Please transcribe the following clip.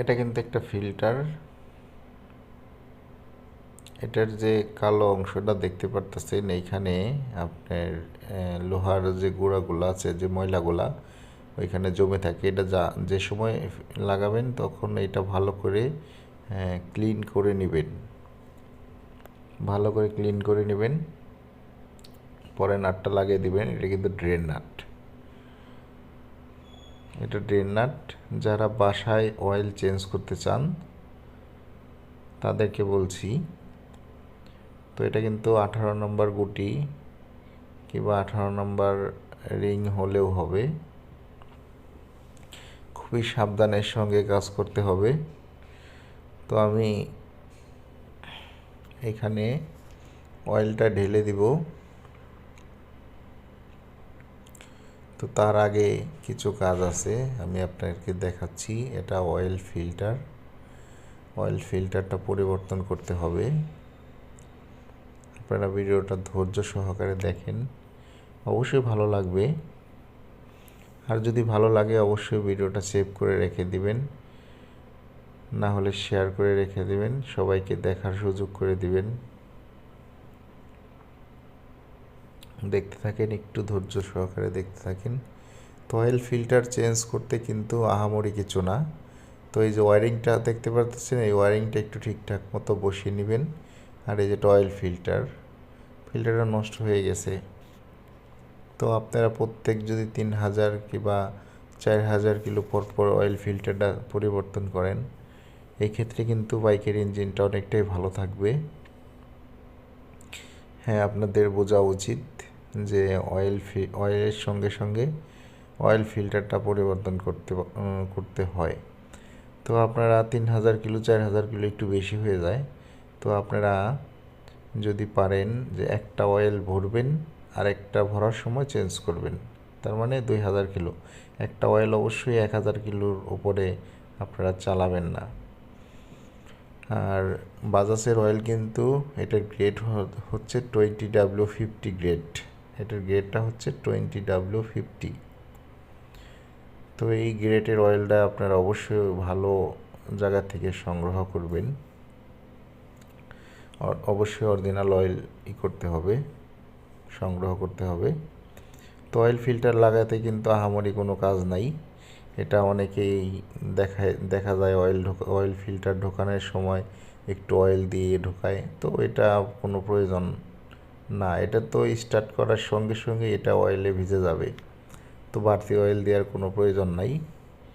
এটা কিন্তু একটা ফিল্টার। এটার যে কালো অংশটা দেখতে পারতেছেন, এইখানে আপনার লোহার যে গুঁড়াগুলো আছে, যে ময়লাগুলা, ওইখানে জমে থাকে। এটা যা, যে সময় লাগাবেন তখন এটা ভালো করে ক্লিন করে নেবেন। ভালো করে ক্লিন করে নেবেন। পরে নাটটা লাগিয়ে দিবেন, এটা কিন্তু ড্রেন নাট। এটা ড্রেন নাট। যারা বাসায় অয়েল চেঞ্জ করতে চান, তাদেরকে বলছি। তো এটা কিন্তু আঠারো নম্বর গুটি কিংবা আঠারো নম্বর রিং হলেও হবে। খুবই সাবধানের সঙ্গে কাজ করতে হবে। তো আমি এখানে অয়েলটা ঢেলে দিব। তো তার আগে কিছু কাজ আছে, আমি আপনাকে দেখাচ্ছি। এটা অয়েল ফিল্টার অয়েল ফিল্টারটা পরিবর্তন করতে হবে। আপনারা ভিডিওটা ধৈর্য সহকারে দেখেন। অবশ্যই ভালো লাগবে। আর যদি ভালো লাগে, অবশ্যই ভিডিওটা সেভ করে রেখে দিবেন। না হলে শেয়ার করে রেখে দিবেন। সবাইকে দেখার সুযোগ করে দিবেন। দেখতে থাকেন, একটু ধৈর্য সহকারে দেখতে থাকেন। তো অয়েল ফিল্টার চেঞ্জ করতে কিন্তু আহামরি কিছু না। তো এই যে ওয়ারিংটা দেখতে পাচ্ছেন এই ওয়ারিংটা একটু ঠিকঠাক মতো বসিয়ে নেবেন। আর এই যেটা অয়েল ফিল্টার ফিল্টারটা নষ্ট হয়ে গেছে। তো আপনারা প্রত্যেক যদি তিন হাজার কিংবা চার হাজার কিলো পর পর অয়েল ফিল্টারটা পরিবর্তন করেন এই ক্ষেত্রে কিন্তু বাইকের ইঞ্জিনটা অনেকটাই ভালো থাকবে। হ্যাঁ আপনাদের বোঝা উচিত। যে অয়েল ফি অয়েলের সঙ্গে সঙ্গে অয়েল ফিল্টারটা পরিবর্তন করতে করতে হয়। তো আপনারা তিন হাজার কিলো, চার হাজার কিলো একটু বেশি হয়ে যায়। তো আপনারা যদি পারেন যে একটা অয়েল ভরবেন আর একটা ভরার সময় চেঞ্জ করবেন। তার মানে দুই হাজার কিলো। একটা অয়েল অবশ্যই এক হাজার কিলোর ওপরে আপনারা চালাবেন না। আর বাজাজের অয়েল কিন্তু এটার গ্রেড হচ্ছে টোয়েন্টি ডাব্লিউ ফিফটি গ্রেড এটার গ্রেডটা হচ্ছে টোয়েন্টি ডাব্লিউ ফিফটি তো এই গ্রেডের অয়েলটা আপনারা অবশ্যই ভালো জায়গা থেকে সংগ্রহ করবেন। অবশ্যই অরিজিনাল অয়েল ই করতে হবে, সংগ্রহ করতে হবে। তো অয়েল ফিল্টার লাগাতে কিন্তু আহামরি কোনো কাজ নাই। এটা অনেকেই দেখায়, দেখা যায় অয়েল ঢোকা অয়েল ফিল্টার ঢোকানোর সময় একটু অয়েল দিয়ে ঢোকায়। তো এটা কোনো প্রয়োজন না, এটা তো স্টার্ট করার সঙ্গে সঙ্গে এটা অয়েলে ভিজে যাবে। তো বাড়তি অয়েল দেওয়ার কোনো প্রয়োজন নাই।